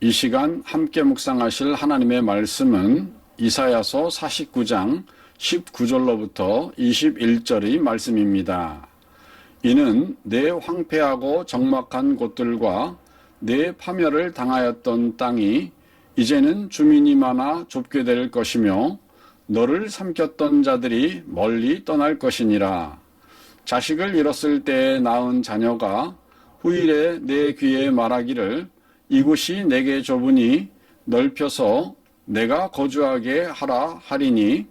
이 시간 함께 묵상하실 하나님의 말씀은 이사야서 49장 19절로부터 21절의 말씀입니다. 이는 내 황폐하고 적막한 곳들과 내 파멸을 당하였던 땅이 이제는 주민이 많아 좁게 될 것이며 너를 삼켰던 자들이 멀리 떠날 것이니라. 자식을 잃었을 때 낳은 자녀가 후일에 내 귀에 말하기를 이곳이 내게 좁으니 넓혀서 내가 거주하게 하라 하리니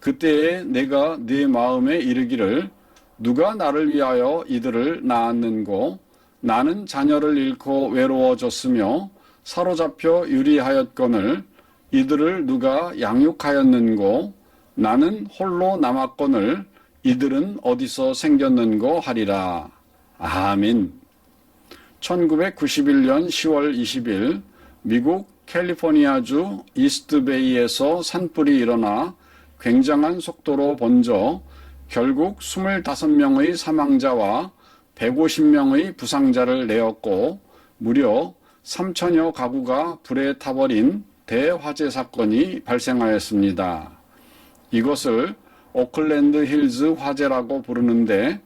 그때에 내가 네 마음에 이르기를 누가 나를 위하여 이들을 낳았는고 나는 자녀를 잃고 외로워졌으며 사로잡혀 유리하였거늘 이들을 누가 양육하였는고 나는 홀로 남았거늘 이들은 어디서 생겼는고 하리라. 아멘. 1991년 10월 20일 미국 캘리포니아주 이스트베이에서 산불이 일어나 굉장한 속도로 번져 결국 25명의 사망자와 150명의 부상자를 내었고 무려 3천여 가구가 불에 타버린 대화재 사건이 발생하였습니다. 이것을 오클랜드 힐즈 화재라고 부르는데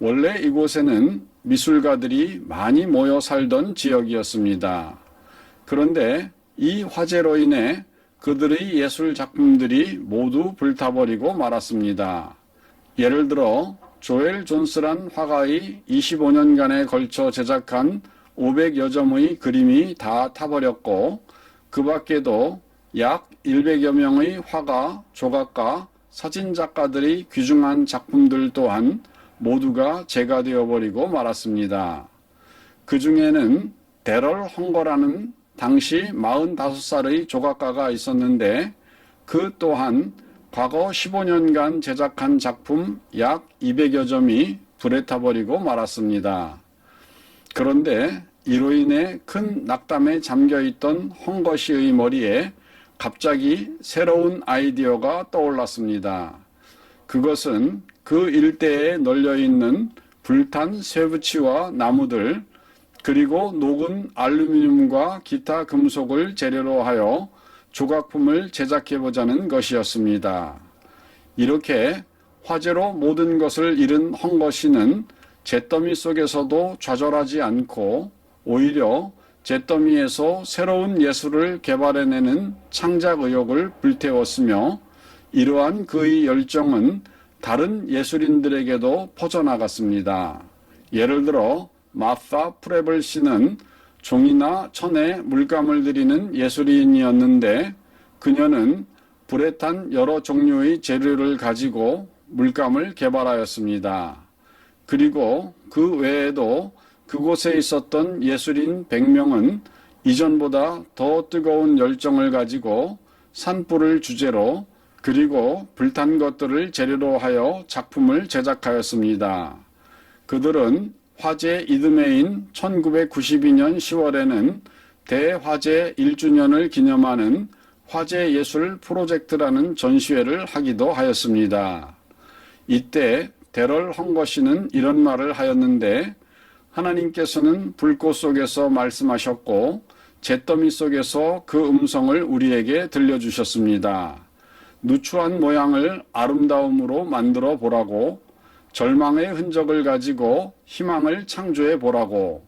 원래 이곳에는 미술가들이 많이 모여 살던 지역이었습니다. 그런데 이 화재로 인해 그들의 예술 작품들이 모두 불타버리고 말았습니다. 예를 들어 조엘 존스란 화가의 25년간에 걸쳐 제작한 500여 점의 그림이 다 타버렸고 그 밖에도 약 100여 명의 화가, 조각가, 사진작가들이 귀중한 작품들 또한 모두가 재가 되어버리고 말았습니다. 그 중에는 데럴 헝거라는 당시 45살의 조각가가 있었는데 그 또한 과거 15년간 제작한 작품 약 200여 점이 불에 타버리고 말았습니다. 그런데 이로 인해 큰 낙담에 잠겨 있던 헝거 씨의 머리에 갑자기 새로운 아이디어가 떠올랐습니다. 그것은 그 일대에 널려 있는 불탄 쇠붙이와 나무들 그리고 녹은 알루미늄과 기타 금속을 재료로 하여 조각품을 제작해 보자는 것이었습니다. 이렇게 화재로 모든 것을 잃은 헝거 씨는 잿더미 속에서도 좌절하지 않고 오히려 잿더미에서 새로운 예술을 개발해내는 창작 의욕을 불태웠으며 이러한 그의 열정은 다른 예술인들에게도 퍼져나갔습니다. 예를 들어 마파 프레블 씨는 종이나 천에 물감을 들이는 예술인이었는데 그녀는 불에 탄 여러 종류의 재료를 가지고 물감을 개발하였습니다. 그리고 그 외에도 그곳에 있었던 예술인 100명은 이전보다 더 뜨거운 열정을 가지고 산불을 주제로 그리고 불탄 것들을 재료로 하여 작품을 제작하였습니다. 그들은 화재 이듬해인 1992년 10월에는 대화재 1주년을 기념하는 화재 예술 프로젝트라는 전시회를 하기도 하였습니다. 이때 데럴 헝거 씨는 이런 말을 하였는데 하나님께서는 불꽃 속에서 말씀하셨고 잿더미 속에서 그 음성을 우리에게 들려주셨습니다. 누추한 모양을 아름다움으로 만들어 보라고 절망의 흔적을 가지고 희망을 창조해 보라고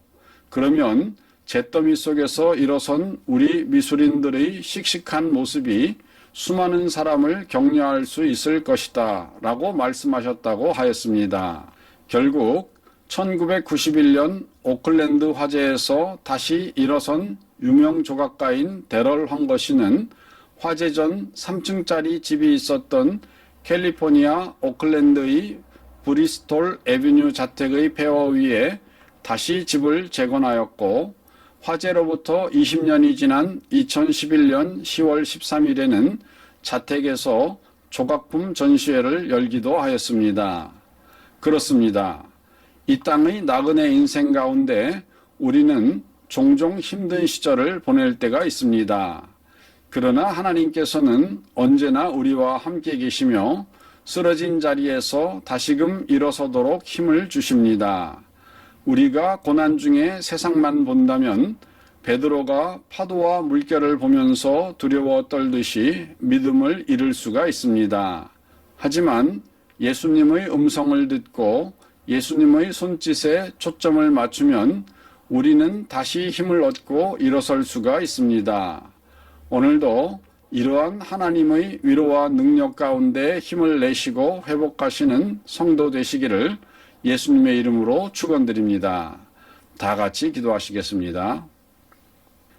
그러면 잿더미 속에서 일어선 우리 미술인들의 씩씩한 모습이 수많은 사람을 격려할 수 있을 것이다 라고 말씀하셨다고 하였습니다. 결국 1991년 오클랜드 화재에서 다시 일어선 유명 조각가인 데럴 헝거 씨는 화재 전 3층짜리 집이 있었던 캘리포니아 오클랜드의 브리스톨 에비뉴 자택의 폐허 위에 다시 집을 재건하였고 화재로부터 20년이 지난 2011년 10월 13일에는 자택에서 조각품 전시회를 열기도 하였습니다. 그렇습니다. 이 땅의 나그네 인생 가운데 우리는 종종 힘든 시절을 보낼 때가 있습니다. 그러나 하나님께서는 언제나 우리와 함께 계시며 쓰러진 자리에서 다시금 일어서도록 힘을 주십니다. 우리가 고난 중에 세상만 본다면 베드로가 파도와 물결을 보면서 두려워 떨듯이 믿음을 잃을 수가 있습니다. 하지만 예수님의 음성을 듣고 예수님의 손짓에 초점을 맞추면 우리는 다시 힘을 얻고 일어설 수가 있습니다. 오늘도 이러한 하나님의 위로와 능력 가운데 힘을 내시고 회복하시는 성도 되시기를 예수님의 이름으로 축원드립니다. 다 같이 기도하시겠습니다.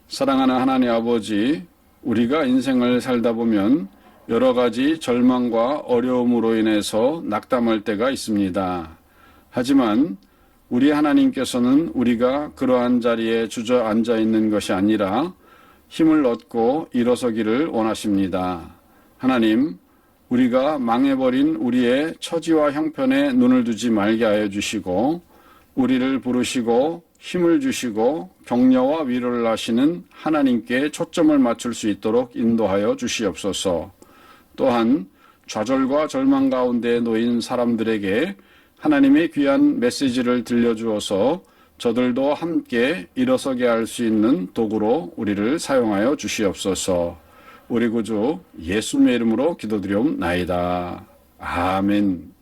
사랑하는 하나님 아버지, 우리가 인생을 살다 보면 여러 가지 절망과 어려움으로 인해서 낙담할 때가 있습니다. 하지만 우리 하나님께서는 우리가 그러한 자리에 주저앉아 있는 것이 아니라 힘을 얻고 일어서기를 원하십니다. 하나님, 우리가 망해버린 우리의 처지와 형편에 눈을 두지 말게 하여 주시고, 우리를 부르시고 힘을 주시고 격려와 위로를 하시는 하나님께 초점을 맞출 수 있도록 인도하여 주시옵소서. 또한 좌절과 절망 가운데 놓인 사람들에게 하나님의 귀한 메시지를 들려주어서 저들도 함께 일어서게 할 수 있는 도구로 우리를 사용하여 주시옵소서. 우리 구주 예수님의 이름으로 기도드리옵나이다. 아멘.